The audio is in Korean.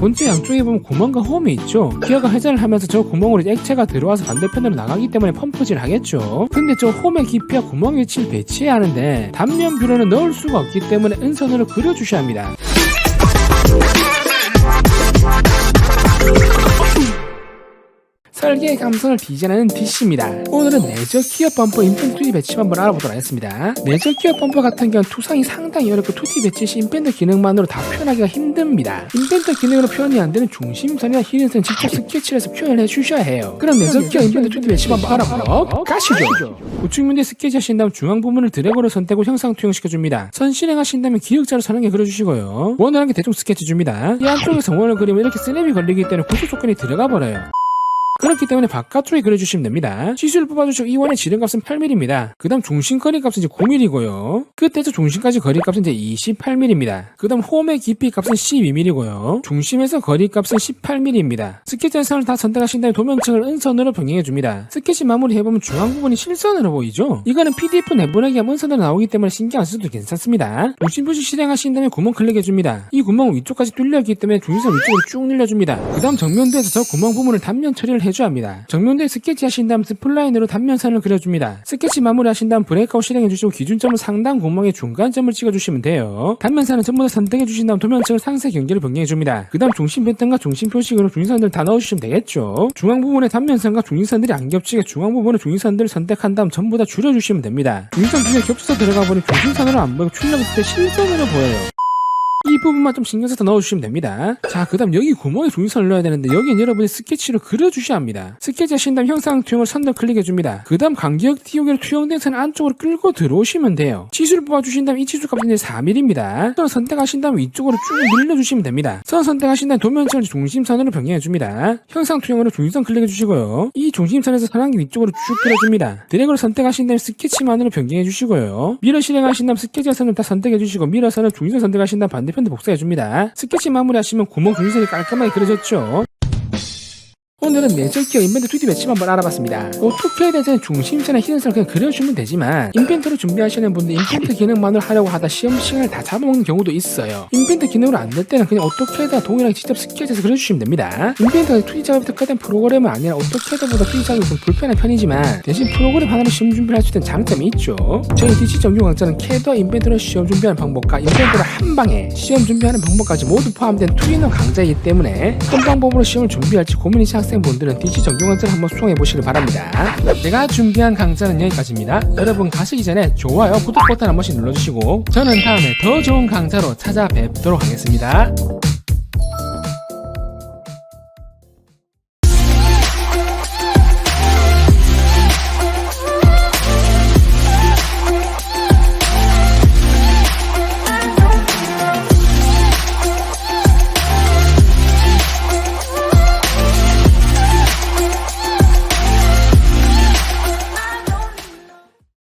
본체 양쪽에 보면 구멍과 홈이 있죠. 기어가 회전을 하면서 저 구멍으로 액체가 들어와서 반대편으로 나가기 때문에 펌프질 하겠죠. 근데 저 홈의 깊이와 구멍 위치를 배치해야 하는데 단면 뷰러는 넣을 수가 없기 때문에 은선으로 그려주셔야 합니다. 설계의 감성을 디자인하는 DC입니다. 오늘은 키어 펌프 인펜 2D 배치 한번 알아보도록 하겠습니다. 내적 키어 펌프 같은 경우는 투상이 상당히 어렵고 2D 배치 시 인펜더 기능만으로 다 표현하기가 힘듭니다. 인펜더 기능으로 표현이 안 되는 중심선이나 히든선 직접 스케치를 해서 표현을 해주셔야 해요. 그럼 내적 키어 인펜더 2D 배치 한번 알아보러 가시죠. 우측 면에 스케치 하신 다음 중앙 부분을 드래그로 선택 후 형상 투영시켜줍니다. 선 실행하신 다음에 기역자로 선하게 그려주시고요. 원하는 게 대충 스케치 줍니다. 이 안쪽에서 원을 그리면 이렇게 스냅이 걸리기 때문에 구조 조건이 들어가 버려요. 그렇기 때문에 바깥쪽에 그려주시면 됩니다. 시수를 뽑아주시고 이 원의 지름값은 8mm입니다. 그 다음 중심 거리 값은 이제 9mm고요. 끝에서 중심까지 거리 값은 이제 28mm입니다. 그 다음 홈의 깊이 값은 12mm고요. 중심에서 거리 값은 18mm입니다. 스케치 선을 다 선택하신 다음에 도면층을 은선으로 병행해줍니다. 스케치 마무리해보면 중앙 부분이 실선으로 보이죠? 이거는 PDF 내보내기 하면 은선으로 나오기 때문에 신경 안 써도 괜찮습니다. 중심 표시 실행하신 다음에 구멍 클릭해줍니다. 이 구멍은 위쪽까지 뚫려있기 때문에 중심선 위쪽으로 쭉 늘려줍니다. 그 다음 정면도에서 저 구멍 부분을 단면 처리를 해 줘야 합니다. 정면도에 스케치 하신 다음 스플라인으로 단면선을 그려줍니다. 스케치 마무리 하신 다음 브레이크아웃 실행해주시고 기준점을 상단 구멍의 중간점을 찍어주시면 돼요. 단면선은 전부 다 선택해주신 다음 도면층을 상세 경계를 변경해줍니다. 그 다음 중심 패턴과 중심 표식으로 중심선들 다 넣어주시면 되겠죠. 중앙 부분에 단면선과 중심선들이 안 겹치게 중앙 부분에 중심선들을 선택한 다음 전부 다 줄여주시면 됩니다. 중심선 중에 겹쳐서 들어가 보니 중심선으로 안 보이고 출력했을 때 실선으로 보여요. 이 부분만 좀 신경 써서 넣어주시면 됩니다. 자, 그 다음 여기 구멍에 중심선을 넣어야 되는데 여기는 여러분이 스케치로 그려주셔야 합니다. 스케치 하신 다음 형상 투영을 선택 클릭해줍니다. 그 다음 간격 티오기로 투영된 선 안쪽으로 끌고 들어오시면 돼요. 치수를 뽑아주신 다음 이 치수 값은 이제 4mm입니다. 선 선택하신 다음 위쪽으로 쭉 늘려주시면 됩니다. 선 선택하신 다음 도면층을 중심선으로 변경해줍니다. 형상 투영으로 중심선 클릭해주시고요. 이 중심선에서 선한기 위쪽으로 쭉 끌어줍니다. 드래그를 선택하신 다음 스케치만으로 변경해주시고요. 미러 실행하신 다음 스케치 선을 다 선택해주시고 미러 선을 중심선 선택하신 다음 반대 편도 복사해줍니다. 스케치 마무리하시면 구멍 중심선이 깔끔하게 그려졌죠. 오늘은 내적기어 인벤트 2D 배치만 한번 알아봤습니다. 어떻게 대해서는 중심선의 히든선을 그냥 그려주면 되지만 인벤트를 준비하시는 분들 인벤트 기능만을 하려고 하다 시험 시간을 다 잡아먹는 경우도 있어요. 인벤트 기능으로 안 될 때는 그냥 어떻게든 동이랑 직접 스케치해서 그려주시면 됩니다. 인벤트가 2D 작업에 특화된 프로그램은 아니라 어떻게든보다 2D 작업이 좀 불편한 편이지만 대신 프로그램 하나로 시험 준비를 할 수 있는 장점이 있죠. 저희 DC 정규 강좌는 캐더 인벤트로 시험 준비하는 방법과 인벤트로 한 방에 시험 준비하는 방법까지 모두 포함된 투인원 강좌이기 때문에 어떤 방법으로 시험을 준비할지 고민이신 학생분 들은 DC 강좌를 한번 수강해 보시길 바랍니다. 제가 준비한 강좌는 여기까지입니다. 여러분 가시기 전에 좋아요, 구독 버튼 한 번씩 눌러주시고 저는 다음에 더 좋은 강좌로 찾아뵙도록 하겠습니다.